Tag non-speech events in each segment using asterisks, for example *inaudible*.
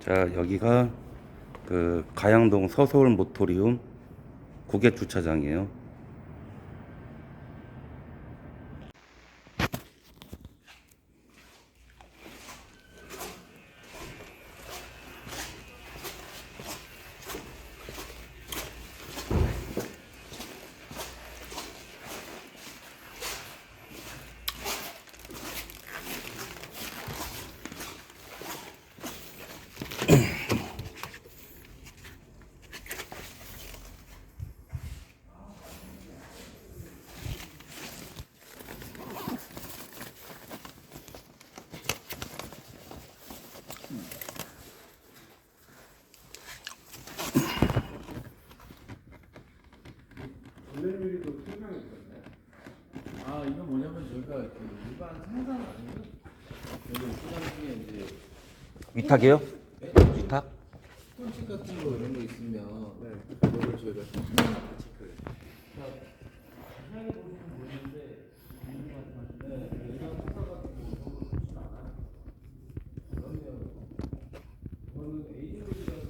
자 여기가 그 가양동 서서울 모토리움 고객 주차장이에요. 아 이건 뭐냐면 저희가 그 일반 생산 아니고 여기 시장 중에 이제 위탁이에요? 위탁? 스톤칩 같은 거 이런 거 있으면 그거를 저희가 같이 그 향이 보시면 보이는데 있는 것 같은데 일반 수사 같은 거 그런 거 좋진 않아요. 그러면 이거는 에이징이라고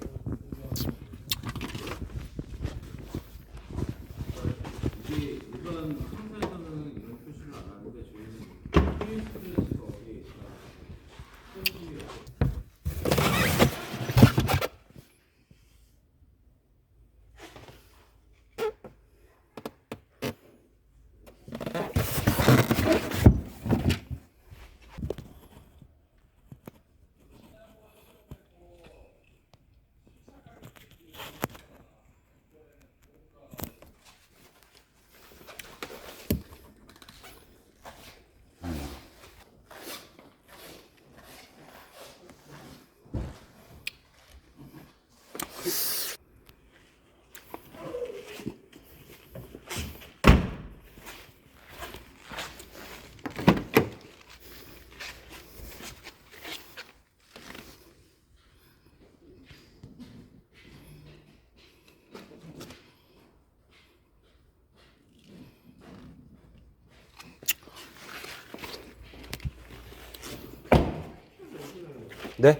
이게 일반 상사에서는 이런 표시를 안 하는데 저희는 페이스트에서 어디에 있다. 스톤칩이 네?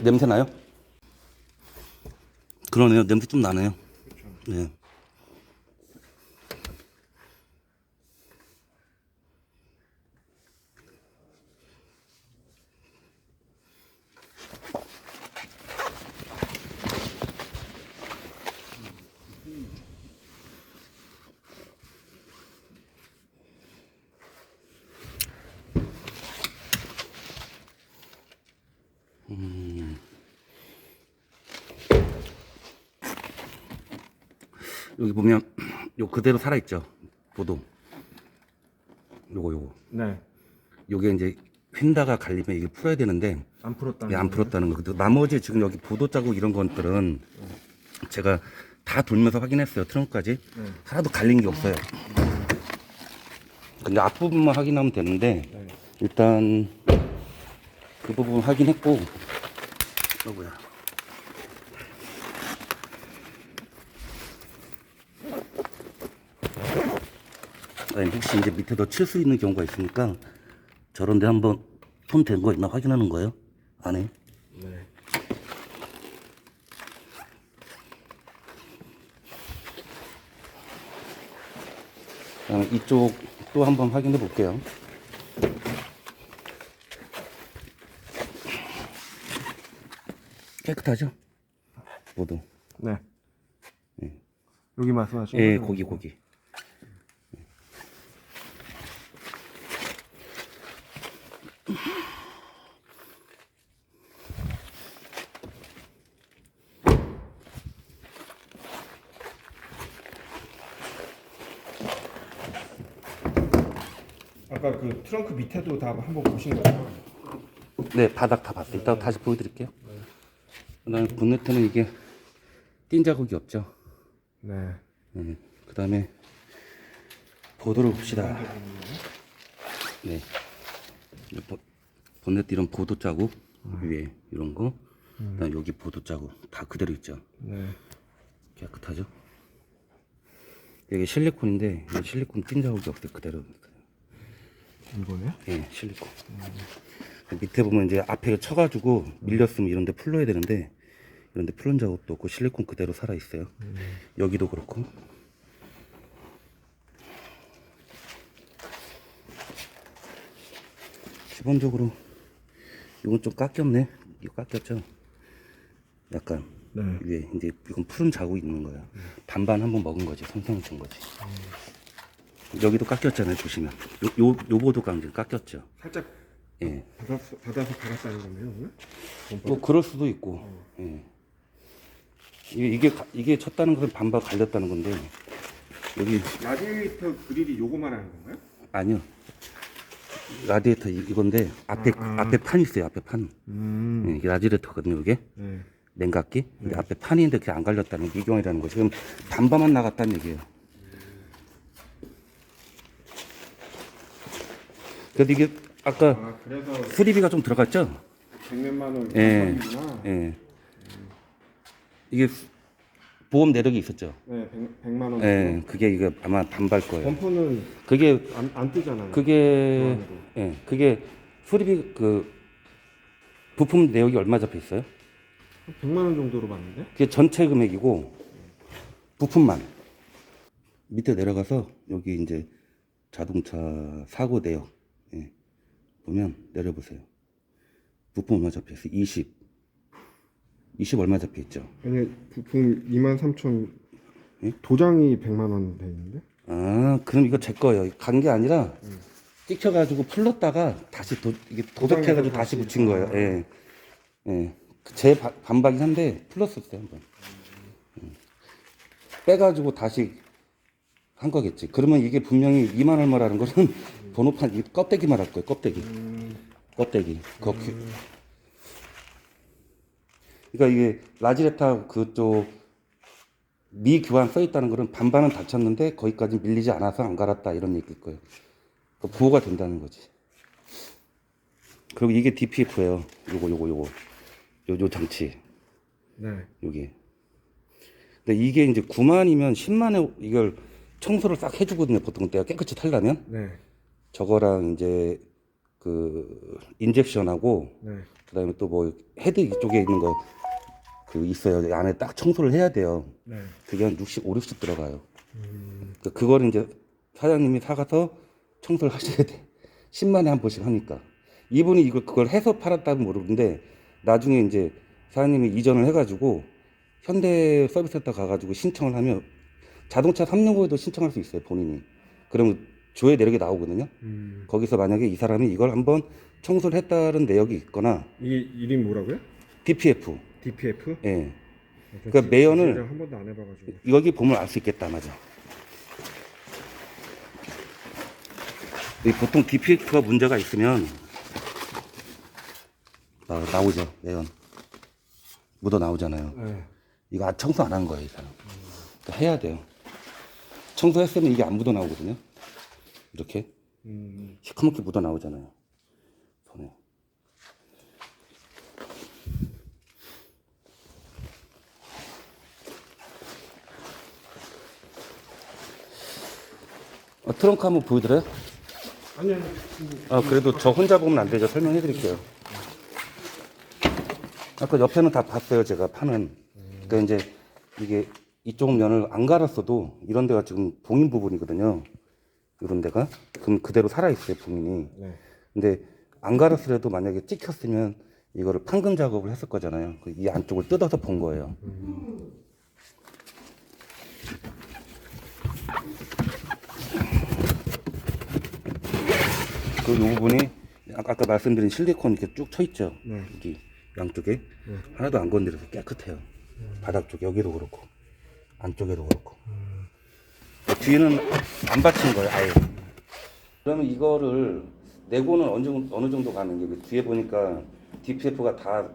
냄새 나요? 그러네요. 냄새 좀 나네요. 네. 여기 보면 요 그대로 살아 있죠. 보도. 요거 요거. 네. 요게 이제 휜다가 갈리면 이게 풀어야 되는데 안 풀었다는 예, 안 거예요? 풀었다는 거. 근데 나머지 지금 여기 보도 자국 이런 것들은 제가 다 돌면서 확인했어요. 트렁크까지. 네. 하나도 갈린 게 없어요. 근데 앞부분만 확인하면 되는데 네. 일단 그 부분 확인했고 어 뭐야 혹시 이제 밑에 더 칠 수 있는 경우가 있으니까 저런데 한번 손댄거 있나 확인하는 거예요 안에 네. 그다음에 이쪽 또 한번 확인해 볼게요. 깨끗하죠? 모두. 네. 예. 여기 말씀하신 예, 거죠? 고기 고기. 아까 그 트렁크 밑에도 다 한번 보신 거죠? 네, 바닥 다 봤어요. 이따가 다시 보여드릴게요. 그다음에 본네트는 이게 띈 자국이 없죠. 네. 네. 그다음에 보도를 봅시다. 네. 이 보- 본네트 이런 보도 자국 위에 이런 거. 그다음 에 여기 보도 자국 다 그대로 있죠. 네. 깨끗하죠? 이게 실리콘인데 이 실리콘 낀 자국이 없어요. 그대로. 이거네요? 예, 실리콘. 밑에 보면 이제 앞에 쳐가지고 밀렸으면 이런데 풀러야 되는데 이런데 풀은 작업도 없고 실리콘 그대로 살아 있어요. 여기도 그렇고. 기본적으로 이건 좀 깎였네. 이거 깎였죠. 약간 네. 위에 이제 이건 푸른 자국이 있는 거야. 반반 한번 먹은 거지. 손상을 준 거지. 여기도 깎였잖아요. 보시면 요, 요 요거도 강제 깎였죠. 살짝 예. 받아서 받아서 갈았다는 거네요, 오늘? 뭐 그럴 수도 있고. 예. 이게 이게 가- 이게 쳤다는 것은 반반 갈렸다는 건데 여기 라디에이터 그릴이 요거만 하는 건가요? 아니요. 라디에이터 이- 이건데 앞에 아, 아. 앞에 판 있어요. 앞에 판. 음. 예, 이게 라디에이터거든요. 이게 네. 냉각기. 근데 앞에 판이 있는데 그게 안 갈렸다는 게 미경이라는 거. 지금 반반만 나갔다는 얘기예요. 그래도 이게 아까 아, 그래서 수리비가 좀 들어갔죠? 백몇만 원 예. 이구나. 예. 이게 수- 보험 내력이 있었죠. 네, 백, 백만 원. 예. 그게 이게 아마 반발 거예요. 범퍼는 그게 안, 안 뜨잖아요. 그게. 예. 그게 수리비 그 부품 내역이 얼마 잡혀 있어요? 한 100만 원 정도로 봤는데. 그게 전체 금액이고 부품만 밑에 내려가서 여기 이제 자동차 사고 내역 예. 보면 내려보세요. 부품 얼마 잡혀 있어요? 20. 20 얼마 잡혀 있죠? 아니, 부품 2만 3천 예? 도장이 100만 원 돼 있는데. 아, 그럼 이거 제 거예요. 간 게 아니라 찍혀가지고 풀렀다가 다시 도, 이게 도색해가지고 다시 다시. 붙인 거예요. 예. 예. 제 바- 반박이긴 한데 풀렀었어요, 한번. 음. 빼가지고 다시 한 거겠지. 그러면 이게 분명히 2만 얼마라는 거는 번호판, 이 껍데기만 할 거예요, 껍데기. 껍데기. 그, 그- 그러니까 이게 라지레타 그쪽 미 교환 써 있다는 거는 반반은 다쳤는데 거기까지 밀리지 않아서 안 갈았다 이런 얘기일 거예요. 그 부호가 된다는 거지. 그리고 이게 DPF예요. 요거 요거 요거 요, 요 장치 네. 요게. 근데 이게 이제 9만이면 10만에 이걸 청소를 싹 해주거든요. 보통 때가 깨끗이 탈라면 네. 저거랑 이제 그 인젝션하고 네. 그다음에 또 뭐 헤드 이쪽에 있는 거 그 있어요. 이 안에 딱 청소를 해야 돼요. 네. 그게 한 60, 5, 60 들어가요. 그 그거를 이제 사장님이 사가서 청소를 *laughs* 하셔야 돼. 10만에 한 번씩 하니까. 이분이 이걸 그걸 해서 팔았다면 모르는데 나중에 이제 사장님이 이전을 해가지고 현대 서비스센터 가가지고 신청을 하면 자동차 3년 후에도 신청할 수 있어요 본인이. 그러면 조회 내력이 나오거든요. 음. 거기서 만약에 이 사람이 이걸 한번 청소를 했다는 내역이 있거나 이게 이름 뭐라고요? DPF, DPF? 예, 그러니까 매연을- 한 번도 안 해봐가지고. 여기 보면 알 수 있겠다 맞아. 이 보통 DPF가 문제가 있으면 나, 나오죠 매연 묻어 나오잖아요. 네. 이거 아- 청소 안 한 거예요 이 사람. 그러니까 해야 돼요. 청소했으면 이게 안 묻어 나오거든요. 이렇게 음. 시커멓게 묻어 나오잖아요. 손에. 어, 트렁크 한번 보여드려요? 아니 아니. 아, 그래도 저 혼자 보면 안 되죠. 설명해 드릴게요. 아까 옆에는 다 봤어요. 제가 파는. 그러니까 이제 이게 이쪽 면을 안 갈았어도 이런 데가 지금 봉인 부분이거든요. 이런 데가. 그럼 그대로 살아있어요. 봉인이. 네. 근데 안 갈았으려도 만약에 찍혔으면 이거를 판금 작업을 했을 거잖아요. 그이 안쪽을 뜯어서 본 거예요. 그요 부분이 아까 아까 말씀드린 실리콘 이렇게 쭉 쳐 있죠. 네. 여기 양쪽에 하나도 안 건드려서 깨끗해요. 바닥 쪽 여기도 그렇고 안쪽에도 그렇고 뒤에는 안 받친 거예요. 아예. 그러면 이거를 내고는 어느 정도, 어느 정도 가는 게 뒤에 보니까 DPF가 다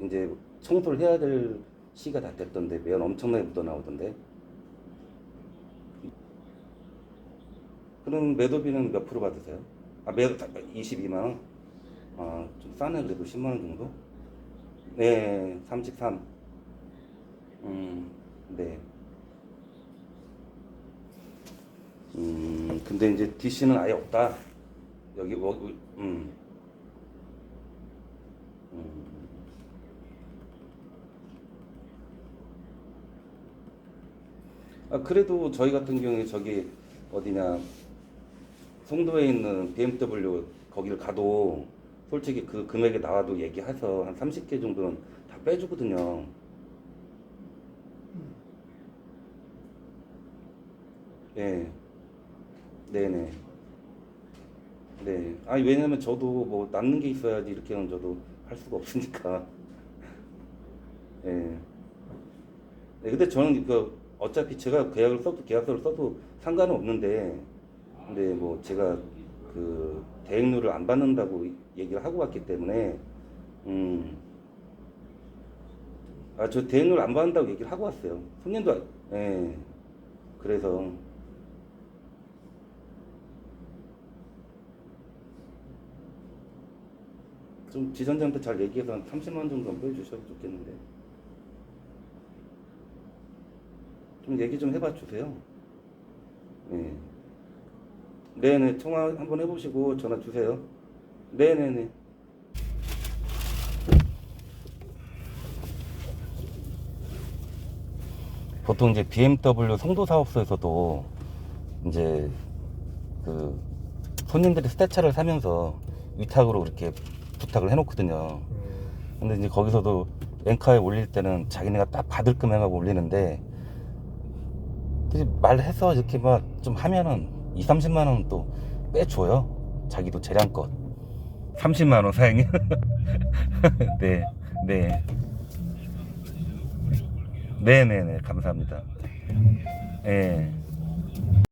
이제 청소를 해야 될 시가 다 됐던데 매연 엄청나게 묻어 나오던데. 그럼 매도비는 몇 프로 받으세요? 아, 매도 22만 원? 아, 좀 싸네 그래도 10만 원 정도? 네, 33. 음, 네. 음, 근데 이제 DC는 아예 없다. 여기 뭐, 음. 음. 아 그래도 저희 같은 경우에 저기 어디냐 송도에 있는 BMW 거기를 가도 솔직히 그 금액에 나와도 얘기해서 한 30개 정도는 다 빼주거든요. 네. 네네. 네. 아니 왜냐면 저도 뭐 남는 게 있어야지 이렇게는 저도 할 수가 없으니까. 예. 네, 근데 저는 그 어차피 제가 계약을 써도 계약서를 써도 상관은 없는데, 근데 뭐 제가 그 대행료를 안 받는다고 얘기를 하고 왔기 때문에, 음, 아 저 대행료를 안 받는다고 얘기를 하고 왔어요. 손님도, 아- 예. 그래서 좀 지선장한테 잘 얘기해서 한 30만 원 정도 빼주셔도 좋겠는데. 좀 얘기 좀 해봐 주세요. 네. 네네, 통화 한번 해보시고 전화 주세요. 네네네. 보통 이제 BMW 송도 사업소에서도 이제 그 손님들이 스테차를 사면서 위탁으로 이렇게 부탁을 해놓거든요. 근데 이제 거기서도 앵커에 올릴 때는 자기네가 딱 받을 금액하고 올리는데 말해서 이렇게 막 좀 하면은 2, 30만 원 또 빼줘요. 자기도 재량껏. 30만 원 사장님. *laughs* 네, 네. 네 네 네 감사합니다. 예.